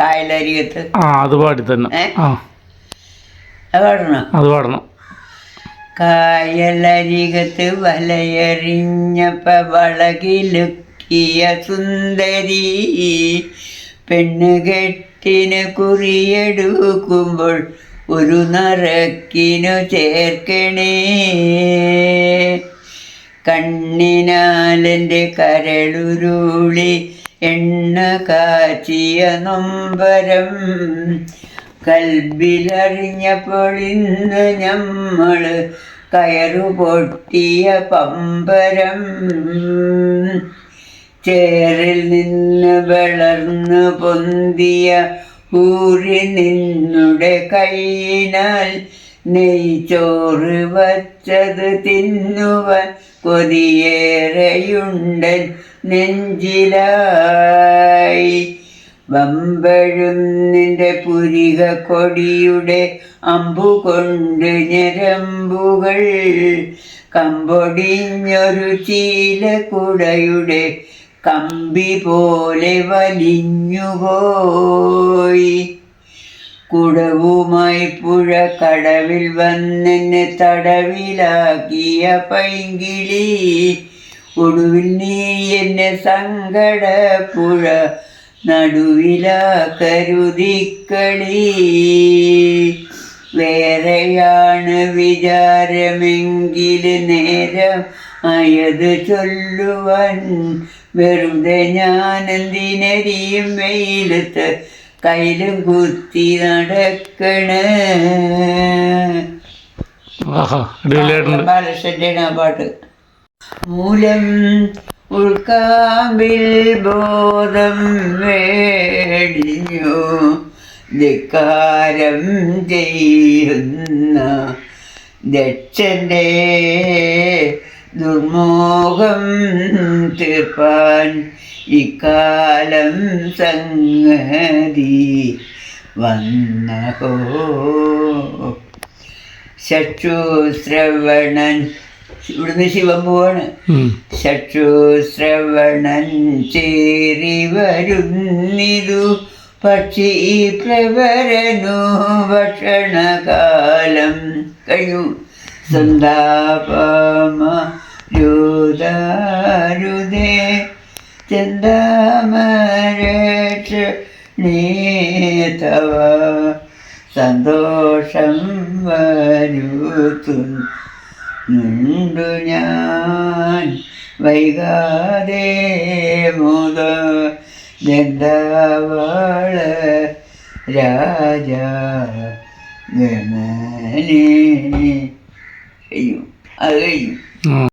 കായലരികത്ത്. ആ അത് പാടി തന്നെ. ആ. അത് പാടണം? അത് പാടണം. കായലരികത്ത് വലയെറിഞ്ഞപ്പ വളകിലുക്കിയ സുന്ദരി. പെണ്ണ് കെട്ടിന് കുറിയെടുക്കുമ്പോൾ ഒരു നറക്കിനു ചേർക്കണേ. കണ്ണിനാലെന്റെ കരളുരുളി എണ്ണ കാച്ചിയ നൊമ്പരം കൽബിലറിഞ്ഞപ്പോൾ ഇന്ന് ഞമ്മൾ കയറു പൊട്ടിയ പമ്പരം. ചേറിൽ നിന്ന് വളർന്നു പൊന്തിയ ഊരി നിന്നുടെ കൈയിനാൽ നെയ്ച്ചോറ് വച്ചത് തിന്നുവ കൊതിയേറെയുണ്ടൻ നെഞ്ചിലായി. വമ്പഴുന്നിന്റെ പുരിക കൊടിയുടെ അമ്പു കൊണ്ട് ഞരമ്പുകൾ. കമ്പൊടിഞ്ഞൊരു ചീലക്കുടയുടെ കമ്പി പോലെ വലിഞ്ഞുപോയി. കുടവുമായി പുഴ കടവിൽ വന്നെന്നെ തടവിലാക്കിയ പൈങ്കിളി. ഒടുവിൽ നീ എന്നെ സങ്കടപ്പുഴ നടുവില കരുതിക്കളി വേറെയാണ് വിചാരമെങ്കിൽ നേരം അയത് ചൊല്ലുവാൻ. വെറുതെ ഞാനെന്തിനരിയും വെയിലത്ത് കയ്യിലും കുത്തി നടക്കണ. ബാലകൃഷ്ണന്റെ ആ പാട്ട്. മൂലം ഉൾക്കാമ്പിൽ ബോധം വേടിഞ്ഞു ധിക്കാരം ചെയ്യുന്ന ദക്ഷന്റെ ദുർമോഹം തീർപ്പാൻ ഇക്കാലം സംഗതി വന്നഹോ. ചക്ഷുശ്രവണൻ ഇവിടുന്ന് ശിവൻ പോവാണ്. ശത്രുശ്രവണൻ ചേരി വരുന്നിതു. പക്ഷി പ്രവരനു ഭക്ഷണകാലം കഴിഞ്ഞു. സന്താപമ ചന്ദാമരക്ഷ നീതവ സന്തോഷം വരുത്തുന്നുണ്ടു ഞാൻ വൈകാതെ മുത ജന്തവാള രാജ ഗണനേ. കഴിയും അത് കഴിയും